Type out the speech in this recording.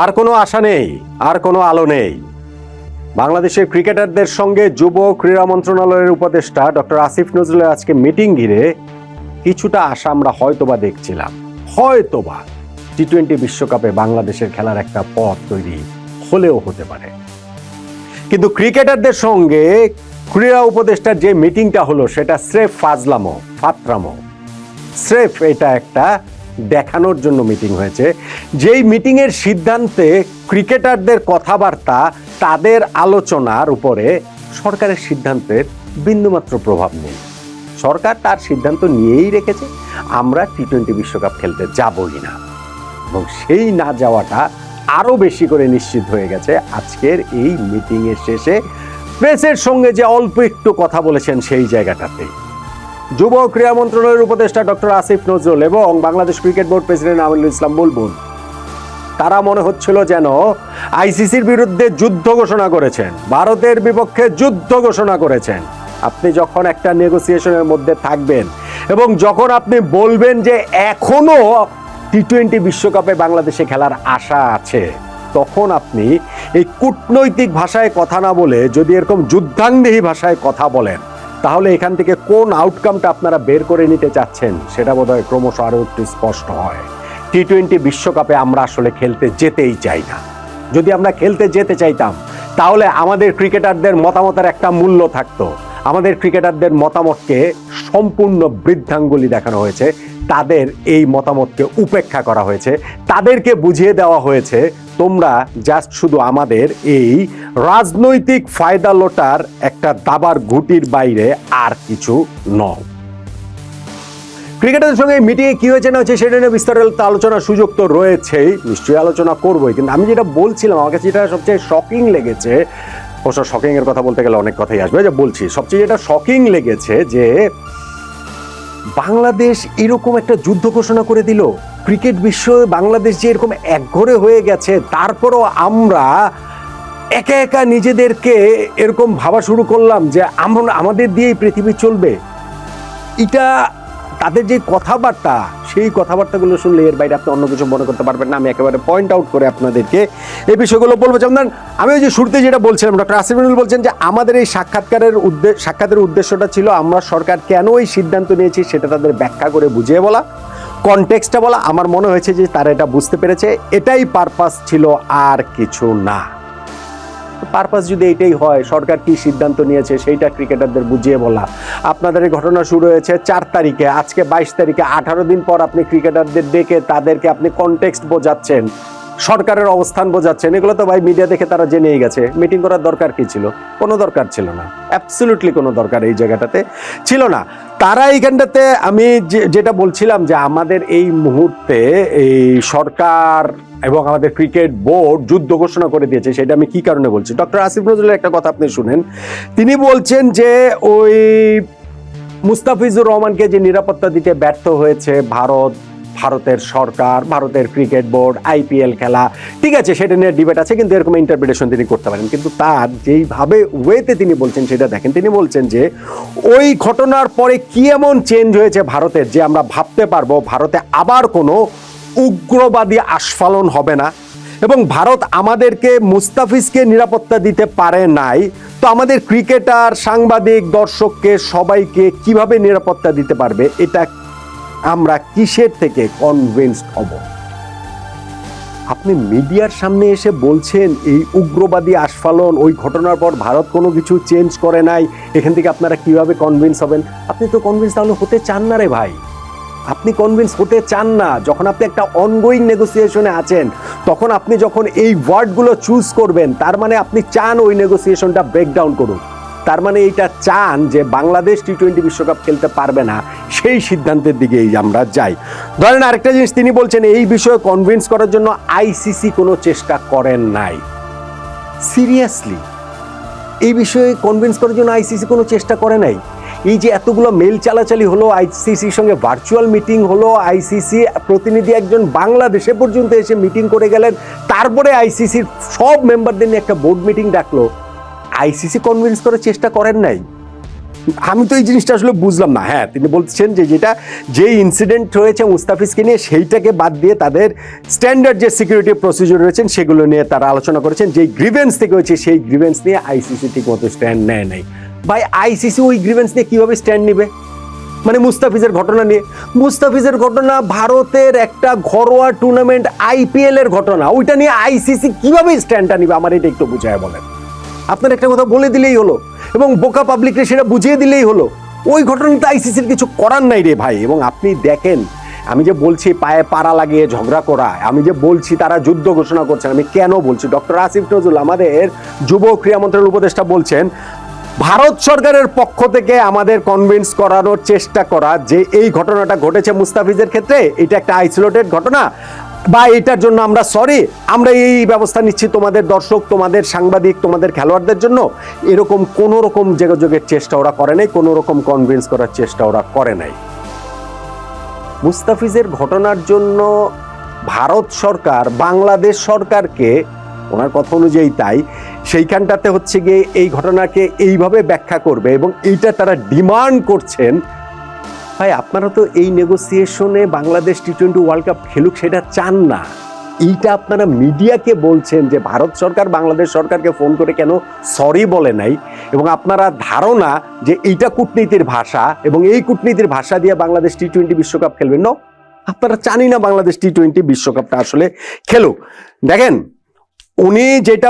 আর কোনো আশা নেই, আর কোনো আলো নেই। বাংলাদেশের ক্রিকেটারদের সঙ্গে যুব ক্রীড়া মন্ত্রণালয়ের উপদেষ্টা ডক্টর আসিফ নজরুলের আজকে মিটিং ঘিরে কিছুটা আশা আমরা হয়তোবা দেখছিলাম। হয়তোবা টি টোয়েন্টি বিশ্বকাপে বাংলাদেশের খেলার একটা পথ তৈরি হলেও হতে পারে। কিন্তু ক্রিকেটারদের সঙ্গে ক্রীড়া উপদেষ্টার যে মিটিংটা হলো সেটা স্রেফ ফাজলামো, ফাতরামো। স্রেফ এটা একটা দেখানোর জন্য মিটিং হয়েছে। যেই মিটিংয়ের সিদ্ধান্তে ক্রিকেটারদের কথাবার্তা, তাদের আলোচনার উপরে সরকারের সিদ্ধান্তের বিন্দুমাত্র প্রভাব নেই। সরকার তার সিদ্ধান্ত নিয়েই রেখেছে, আমরা টি টোয়েন্টি বিশ্বকাপ খেলতে যাবই না। এবং সেই না যাওয়াটা আরও বেশি করে নিশ্চিত হয়ে গেছে আজকের এই মিটিংয়ের শেষে। প্রেসের সঙ্গে যে অল্প একটু কথা বলেছেন সেই জায়গাটাতে। যুব ক্রীড়া মন্ত্রণালয়ের উপদেষ্টা ডক্টর আসিফ নজরুল এবং Bangladesh cricket board president Aminul Islam Bulbul. তারা মনে হচ্ছিল যেন আইসিসির বিরুদ্ধে যুদ্ধ ঘোষণা করেছেন। ভারতের বিপক্ষে যুদ্ধ ঘোষণা করেছেন। আপনি যখন একটা নেগোসিয়েশনের মধ্যে থাকবেন এবং যখন আপনি বলবেন যে এখনও টি টোয়েন্টি বিশ্বকাপে বাংলাদেশে খেলার আশা আছে, তখন আপনি এই কূটনৈতিক ভাষায় কথা না বলে যদি এরকম যুদ্ধাঙ্গদেহী ভাষায় কথা বলেন তাহলে এখান থেকে কোন আউটকামটা আপনারা বের করে নিতে চাচ্ছেন? সেটা বোধহয় ক্রমশ আরও একটু স্পষ্ট হয়। টি টোয়েন্টি বিশ্বকাপে আমরা আসলে খেলতে যেতেই চাই না। যদি আমরা খেলতে যেতে চাইতাম, তাহলে আমাদের ক্রিকেটারদের মতামতের একটা মূল্য থাকতো। আমাদের ক্রিকেটারদের মতামতকে সম্পূর্ণ বৃদ্ধাঙ্গুলি দেখানো হয়েছে। তাদের এই মতামতকে উপেক্ষা করা হয়েছে। তাদেরকে বুঝিয়ে দেওয়া হয়েছে তোমরা জাস্ট শুধু আমাদের এই রাজনৈতিক ফায়দা লোটার একটা দাবার ঘুটির বাইরে আর কিছু নও। ক্রিকেটারের সঙ্গে মিটিংয়ে কী হয়েছে না হচ্ছে সেটা নিয়ে বিস্তারিত আলোচনার সুযোগ তো রয়েছেই, নিশ্চয়ই আলোচনা করবোই। কিন্তু আমি যেটা বলছিলাম, আমার কাছে যেটা সবচেয়ে শকিং লেগেছে, অবশ্য শকিং এর কথা বলতে গেলে অনেক কথাই আসবে যে বলছি, সবচেয়ে যেটা শকিং লেগেছে যে বাংলাদেশ এরকম একটা যুদ্ধ ঘোষণা করে দিল। ক্রিকেট বিশ্ব বাংলাদেশ যে এরকম একঘরে হয়ে গেছে, তারপরও আমরা একা একা নিজেদেরকে এরকম ভাবা শুরু করলাম যে আমরা আমাদের দিয়েই পৃথিবী চলবে। এটা তাদের যে কথাবার্তা, সেই কথাবার্তাগুলো শুনলে এর বাইরে আপনি অন্য কিছু মনে করতে পারবেন না। আমি একেবারে পয়েন্ট আউট করে আপনাদেরকে এই বিষয়গুলো বলব। যেমন আমি ওই যে শুরুতে যেটা বলছিলাম, ডক্টর আসিফুল বলছেন যে আমাদের এই সাক্ষাৎকারের উদ্দেশ্য সাক্ষাতের উদ্দেশ্যটা ছিল আমরা সরকার কেন এই সিদ্ধান্ত নিয়েছি সেটা তাদের ব্যাখ্যা করে বুঝিয়ে বলা। কনটেক্সটটা বলা, আমার মনে হয়েছে যে তারা এটা বুঝতে পেরেছে, এটাই পারপাস ছিল আর কিছু না। পারপাস যদি এটাই হয়, সরকার কি সিদ্ধান্ত নিয়েছে সেইটা ক্রিকেটারদের বুঝিয়ে বলা। আপনাদের এই ঘটনা শুরু হয়েছে চার তারিখে, আজকে বাইশ তারিখে, আঠারো দিন পর আপনি ক্রিকেটারদের ডেকে তাদেরকে আপনি কনটেক্সট বোঝাচ্ছেন। সরকারের অবস্থান বোঝাচ্ছেন। এগুলো তো ভাই মিডিয়া দেখে তারা জেনেই গেছে। মিটিং করার দরকার কি ছিল? কোনো দরকার ছিল না। অ্যাবসলিউটলি কোনো দরকার এই জায়গাটাতে ছিল না। তারা এইখানটাতে আমি যেটা বলছিলাম যে আমাদের এই মুহূর্তে এই সরকার এবং আমাদের ক্রিকেট বোর্ড যুদ্ধ ঘোষণা করে দিয়েছে, সেটা আমি কি কারণে বলছি? ডক্টর আসিফ নজরুলের একটা কথা আপনি শুনেন। তিনি বলছেন যে ওই মুস্তাফিজুর রহমানকে যে নিরাপত্তা দিতে ব্যর্থ হয়েছে ভারত ভারতের সরকার, ভারতের ক্রিকেট বোর্ড, আইপিএল খেলা, ঠিক আছে, সেটা নিয়ে ডিবেট আছে, কিন্তু এরকম ইন্টারপ্রিটেশন তিনি করতে পারেন। কিন্তু তার যেইভাবে ওয়েতে তিনি বলছেন, সেটা দেখেন। তিনি বলছেন যে, ওই ঘটনার পরে কি এমন চেঞ্জ হয়েছে ভারতের যে আমরা ভাবতে পারব ভারতে আবার কোনো উগ্রবাদী আস্ফালন হবে না? এবং ভারত আমাদেরকে মুস্তাফিজকে নিরাপত্তা দিতে পারে নাই, তো আমাদের ক্রিকেটার, সাংবাদিক, দর্শককে, সবাইকে কীভাবে নিরাপত্তা দিতে পারবে? এটা আমরা কিসের থেকে কনভিন্সড হব? আপনি মিডিয়ার সামনে এসে বলছেন, এই উগ্রবাদী আস্ফালন, ওই ঘটনার পর ভারত কোনো কিছু চেঞ্জ করে নাই, এখান থেকে আপনারা কীভাবে কনভিন্স হবেন? আপনি তো কনভিন্স তাহলে হতে চান না রে ভাই। আপনি কনভিন্স হতে চান না। যখন আপনি একটা অনগোয়িং নেগোসিয়েশনে আছেন, তখন আপনি যখন এই ওয়ার্ডগুলো চুজ করবেন, তার মানে আপনি চান ওই নেগোসিয়েশনটা ব্রেকডাউন করুন তার মানে এইটা চান যে বাংলাদেশ টি টোয়েন্টি বিশ্বকাপ খেলতে পারবে না, সেই সিদ্ধান্তের দিকেই আমরা যাই। ধরেন আরেকটা জিনিস, তিনি বলছেন, এই বিষয়ে কনভিন্স করার জন্য আইসিসি কোনো চেষ্টা করেন নাই। সিরিয়াসলি এই বিষয়ে কনভিন্স করার জন্য আইসিসি কোনো চেষ্টা করে নাই? এই যে এতগুলো মেল চালাচালি হলো আইসিসির সঙ্গে ভার্চুয়াল মিটিং হলো আইসিসি প্রতিনিধি একজন বাংলাদেশে পর্যন্ত এসে মিটিং করে গেলেন, তারপরে আইসিসির সব মেম্বারদের নিয়ে একটা বোর্ড মিটিং ডাকলো। আইসিসি কনভিন্স করার চেষ্টা করেন নাই। আমি তো এই জিনিসটা আসলে বুঝলাম না। হ্যাঁ তিনি বলছেন যে যেটা, যে ইনসিডেন্ট হয়েছে মুস্তাফিজকে নিয়ে, সেইটাকে বাদ দিয়ে তাদের স্ট্যান্ডার্ড যে সিকিউরিটি প্রসিজিওর রয়েছেন, সেগুলো নিয়ে তারা আলোচনা করেছেন। যেই গ্রিভেন্স থেকে হয়েছে, সেই গ্রিভেন্স নিয়ে আইসিসি ঠিক মতো স্ট্যান্ড নেয় নাই। ভাই, আইসিসি ওই গ্রিভেন্স নিয়ে কীভাবে স্ট্যান্ড নেবে? মানে মুস্তাফিজের ঘটনা নিয়ে। মুস্তাফিজের ঘটনা ভারতের একটা ঘরোয়া টুর্নামেন্ট আইপিএল এর ঘটনা। ওইটা নিয়ে আইসিসি কীভাবে স্ট্যান্ডটা নিবে? আমার এটা একটু বুঝায় বলেন। আপনার একটা কথা বলে দিলেই হলো এবং বোকা পাবলিককে সেটা বুঝিয়ে দিলেই হলো। ওই ঘটনাতে আইসিসির কিছু করার নাই রে ভাই এবং আপনি দেখেন, আমি যে বলছি পায়ে পাড়া লাগিয়ে ঝগড়া করা, আমি যে বলছি তারা যুদ্ধ ঘোষণা করছেন, আমি কেন বলছি? ডক্টর আসিফ নজরুল, আমাদের যুব ক্রীড়া মন্ত্রণালয়ের উপদেষ্টা বলছেন, ভারত সরকারের পক্ষ থেকে আমাদের কনভিন্স করানোর চেষ্টা করা যে এই ঘটনাটা ঘটেছে মুস্তাফিজের ক্ষেত্রে, এটা একটা আইসোলেটেড ঘটনা বা এটার জন্য আমরা সরি আমরা এই ব্যবস্থা নিচ্ছি তোমাদের দর্শক, তোমাদের সাংবাদিক, তোমাদের খেলোয়াড়দের জন্য। এরকম কোনো রকম যোগাযোগের চেষ্টা ওরা করে নাই, কোনো রকম কনভিন্স করার চেষ্টা ওরা করে নাই। মুস্তাফিজের ঘটনার জন্য ভারত সরকার, বাংলাদেশ সরকারকে, ওনার কথা অনুযায়ী তাই, সেইখানটাতে হচ্ছে গিয়ে এই ঘটনাকে এইভাবে ব্যাখ্যা করবে এবং এইটা তারা ডিমান্ড করছেন ভাই, আপনারা তো এই নেগোসিয়েশনে Bangladesh T twenty world cup খেলুক, সেটা চান না। এইটা আপনারা মিডিয়াকে বলছেন যে ভারত সরকার, বাংলাদেশ সরকারকে ফোন করে কেন সরি বলে নাই? এবং আপনারা ধারণা যে এইটা কূটনীতির ভাষা এবং এই কূটনীতির ভাষা দিয়ে বাংলাদেশ টি টোয়েন্টি বিশ্বকাপ খেলবেন ন আপনারা চানি না বাংলাদেশ টি টোয়েন্টি বিশ্বকাপটা আসলে খেলুক। দেখেন, উনি যেটা